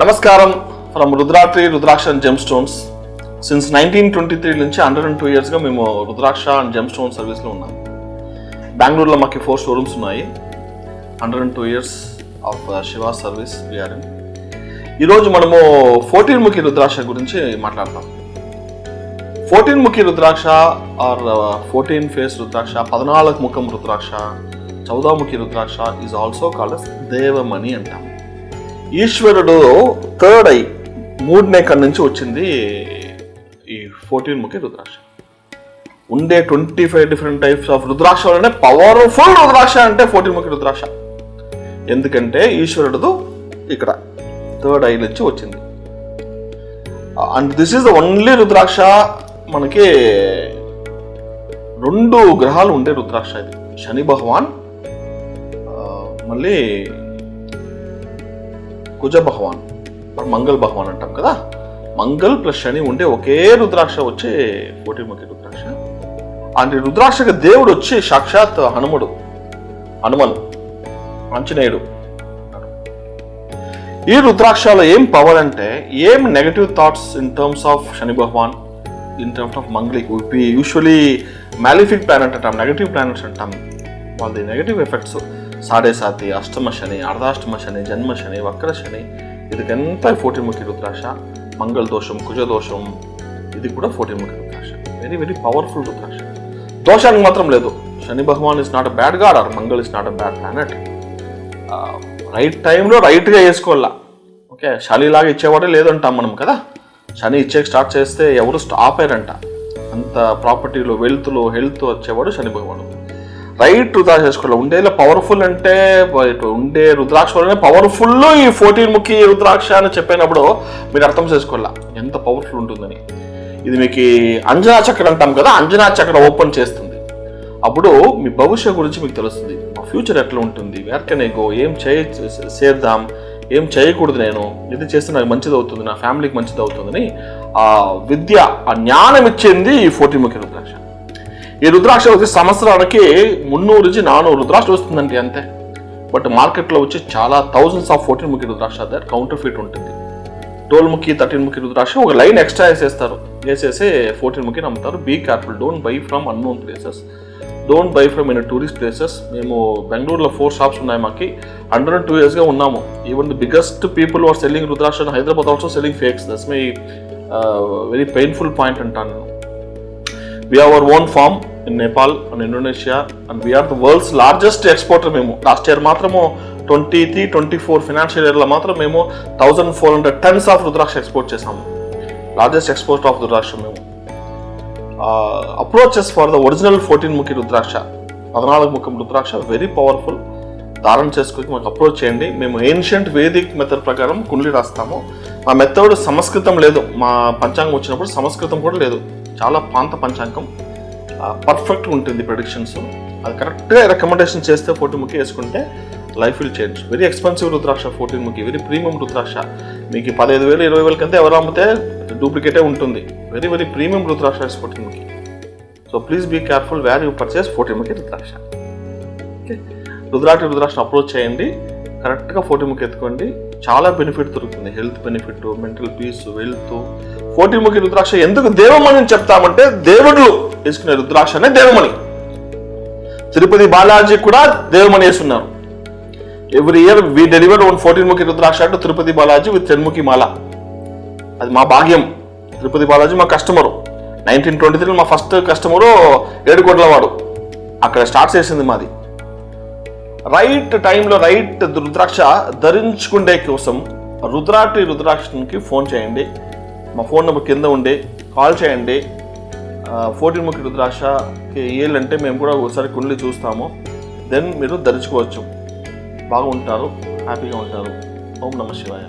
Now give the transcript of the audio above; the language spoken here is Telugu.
నమస్కారం from రుద్రాట్రి rudraksha and gem stones since nineteen twenty three నుంచి హండ్రెడ్ అండ్ టూ ఇయర్స్గా మేము రుద్రాక్ష అండ్ జెమ్ స్టోన్ సర్వీస్లో ఉన్నాం. బెంగళూరులో మాకు ఫోర్ షోరూమ్స్ ఉన్నాయి. Hundred and two years of Shiva service VRN ఈరోజు మనము ఫోర్టీన్ ముఖి రుద్రాక్ష గురించి మాట్లాడతాం. Fourteen mukhi rudraksha or fourteen face rudraksha పద్నాలుగు ముఖం rudraksha chaudamukhi rudraksha is also called Devamani అంటాం. ఈశ్వరుడు థర్డ్ ఐ మూడనే కన్ను నుంచి వచ్చింది ఈ ఫోర్టీన్ ముఖి రుద్రాక్ష. ఉండే twenty five different types of రుద్రాక్షలోనే powerful rudraksha అంటే ఫోర్టీన్ ముఖి రుద్రాక్ష. ఎందుకంటే ఈశ్వరుడు ఇక్కడ థర్డ్ ఐ నుంచి వచ్చింది. And this is the only rudraksha మనకి రెండు గ్రహాలు ఉండే రుద్రాక్ష ఇది. శని భగవాన్ మళ్ళీ కుజ భగవాన్. మంగళ భగవాన్ అంటాం కదా? మంగళ్ ప్లస్ శని ఉండే ఒకే రుద్రాక్ష వచ్చే కోటిముఖి రుద్రాక్ష. అంటే రుద్రాక్షకి దేవుడు వచ్చి సాక్షాత్ హనుముడు హనుమన్ ఆంజనేయుడు. ఈ రుద్రాక్షలో ఏం పవర్ అంటే ఏం negative thoughts in terms of Shani Bhagwan in terms of Mangal usually malefic planet అంటాం నెగటివ్ ప్లానెట్స్ అంటాం. వాళ్ళది నెగటివ్ ఎఫెక్ట్స్ సాడే సాతి అష్టమ శని అర్ధాష్టమ శని జన్మ శని వక్ర శని ఇదికంతా ఫోర్టీన్ ముఖి రుద్రాక్ష మంగళ దోషం కుజదోషం ఇది కూడా fourteen mukhi rudraksha. Very very powerful rudraksha. దోషానికి మాత్రం లేదు. Shani Bhagwan is not a bad god or Mangal is not a bad planet right టైంలో రైట్గా వేసుకోవాలా ఓకే శనిలాగా ఇచ్చేవాడే లేదంటాం మనం కదా. శని ఇచ్చేకి స్టార్ట్ చేస్తే ఎవరు స్టాప్ అయ్యారంట. అంత ప్రాపర్టీలో వెల్త్లో హెల్త్ వచ్చేవాడు శని భగవానుడు. రైట్ రుద్రాక్ష చేసుకోవాలి. ఉండేలా పవర్ఫుల్ అంటే ఇటు ఉండే రుద్రాక్ష వల్లనే పవర్ఫుల్ ఈ ఫోర్టీన్ ముఖి రుద్రాక్ష అని చెప్పినప్పుడు మీరు అర్థం చేసుకోవాలా? ఎంత పవర్ఫుల్ ఉంటుందని. ఇది మీకు అంజనా చక్ర అంటాం కదా అంజనా చక్ర ఓపెన్ చేస్తుంది. అప్పుడు మీ భవిష్యత్ గురించి మీకు తెలుస్తుంది. మా ఫ్యూచర్ ఎట్లా ఉంటుంది? వేర్ గో ఏం చేయ చేద్దాం? ఏం చేయకూడదు నేను? ఇది చేస్తే నాకు మంచిది అవుతుంది నా ఫ్యామిలీకి మంచిది అవుతుందని ఆ విద్య ఆ జ్ఞానం ఇచ్చింది ఈ ఫోర్టీన్ ముఖి రుద్రాక్ష. ఈ రుద్రాక్ష వచ్చి సంవత్సరానికి మున్నూరు నుంచి నానూరు రుద్రాక్ష వస్తుందండి అంతే. బట్ మార్కెట్లో వచ్చి చాలా thousands of fourteen mukhi rudraksha దగ్గర కౌంటర్ ఫిట్ ఉంటుంది. టోల్ ముఖి థర్టీన్ ముఖి రుద్రాక్ష ఒక లైన్ ఎక్స్ట్రా వేసేస్తారు. వేసేసి ఫోర్టీన్ ముఖిని అమ్ముతారు be careful don't buy from unknown places. Don't buy from in tourist places. మేము బెంగళూరులో ఫోర్ షాప్స్ ఉన్నాయి మాకు. హండ్రెడ్ అండ్ టూ ఇయర్స్గా ఉన్నాము. Even the biggest people are selling rudraksha Hyderabad also selling fakes that's my very painful point అంటాను. We we have our own farm. In Nepal and Indonesia and we are the world's largest exporter మేము లాస్ట్ ఇయర్ మాత్రము twenty three twenty four financial ఇయర్లో మాత్రం మేము thousand four hundred tons of rudraksha export చేసాము. లార్జెస్ట్ ఎక్స్పోర్ట్ ఆఫ్ రుద్రాక్ష మేము approaches for the original fourteen mukhi rudraksha పద్నాలుగు ముఖం రుద్రాక్ష వెరీ పవర్ఫుల్ దారం చేసుకుని మాకు అప్రోచ్ చేయండి. మేము ఏన్షియంట్ వేదిక్ మెథడ్ ప్రకారం కుండ్లి రాస్తాము. మా మెథడ్ సంస్కృతం లేదు. మా పంచాంగం వచ్చినప్పుడు సంస్కృతం కూడా లేదు. చాలా పాంత పంచాంగం. పర్ఫెక్ట్ ఉంటుంది ప్రెడిక్షన్స్ అది కరెక్ట్గా రికమెండేషన్ చేస్తే ఫోర్టీన్ ముఖి వేసుకుంటే life will change very expensive rudraksha fourteen mukhi very premium rudraksha. మీకు పదహైదు వేలు ఇరవై వేల కంటే ఎవరు అమ్మితే డూప్లికేటే ఉంటుంది. Very very premium rudraksha fourteen ముఖి so please be careful where you purchase fourteen ముఖి rudraksha. Okay rudraksha rudraksha approach చేయండి. కరెక్ట్గా ఫోర్టీ ముఖి ఎత్తుకోండి. చాలా బెనిఫిట్ దొరుకుతుంది. Health benefit mental peace wealth forty mukhi rudraksha ఎందుకు దేవమణి చెప్తామంటే దేవుడు వేసుకునే రుద్రాక్ష అనే దేవమణి. తిరుపతి బాలాజీ కూడా Devamani వేసున్నారు. Every year we deliver one fourteen mukhi rudraksha to Tirupati Balaji with టెన్ముఖి mala. అది మా భాగ్యం. తిరుపతి బాలాజీ మా కస్టమరు నైన్టీన్ ట్వంటీ త్రీలో మా ఫస్ట్ కస్టమరు ఏడుకోట్ల వాడు అక్కడ స్టార్ట్ చేసింది మాది. రైట్ టైంలో రైట్ రుద్రాక్ష ధరించుకుండే కోసం రుద్రాటి రుద్రాక్షకి ఫోన్ చేయండి. మా ఫోన్ నెంబర్ కింద ఉండి కాల్ చేయండి. ఫోర్టీన్ ముఖి రుద్రాక్షకి ఏళ్ళంటే మేము కూడా ఒకసారి కుండ్లి చూస్తాము. దెన్ మీరు ధరించుకోవచ్చు. బాగుంటారు హ్యాపీగా ఉంటారు. ఓం నమ శివాయ.